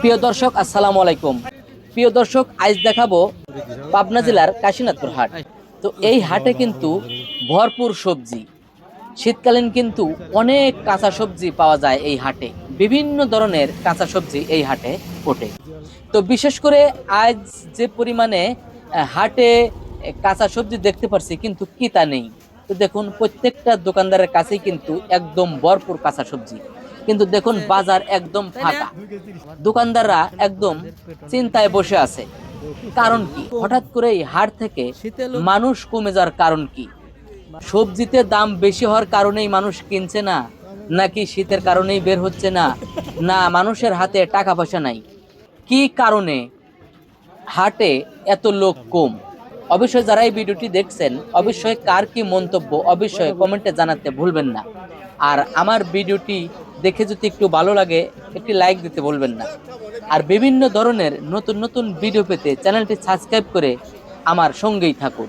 প্রিয় দর্শক, আসসালামু আলাইকুম। প্রিয় দর্শক, আজ দেখাবো পাবনা জেলার কাশীনাথপুর হাট। তো এই হাটে কিন্তু ভরপুর সবজি। শীতকালীন কিন্তু অনেক কাঁচা সবজি পাওয়া যায় এই হাটে। বিভিন্ন ধরনের কাঁচা সবজি এই হাটে ওঠে। তো বিশেষ করে আজ যে পরিমাণে হাটে কাঁচা সবজি দেখতে পারছি, কিন্তু কিতা নেই। তো দেখুন, প্রত্যেকটা দোকানদারের কাছেই কিন্তু একদম ভরপুর কাঁচা সবজি। কিন্তু দেখুন বাজার একদম ফাঁকা দোকানদাররা একদম চিন্তায় বসে আছে। কারণ কি? হঠাৎ করে এই হাট থেকে মানুষ কমে যাওয়ার কারণ কি? সবজিতে দাম বেশি হওয়ার কারণেই মানুষ কিনছে না নাকি শীতের কারণেই বের হচ্ছে না? না মানুষের হাতে টাকা পয়সা নাই। কি কারণে হাটে এত লোক কম? অবশ্যই যারা এই ভিডিওটি দেখছেন অবশ্যই কার কি মন্তব্য অবশ্যই কমেন্টে জানাতে ভুলবেন না। আর আমার ভিডিওটি দেখে যদি একটু ভালো লাগে, একটি লাইক দিতে বলবেন না। আর বিভিন্ন ধরনের নতুন নতুন ভিডিও পেতে চ্যানেলটি সাবস্ক্রাইব করে আমার সঙ্গেই থাকুন।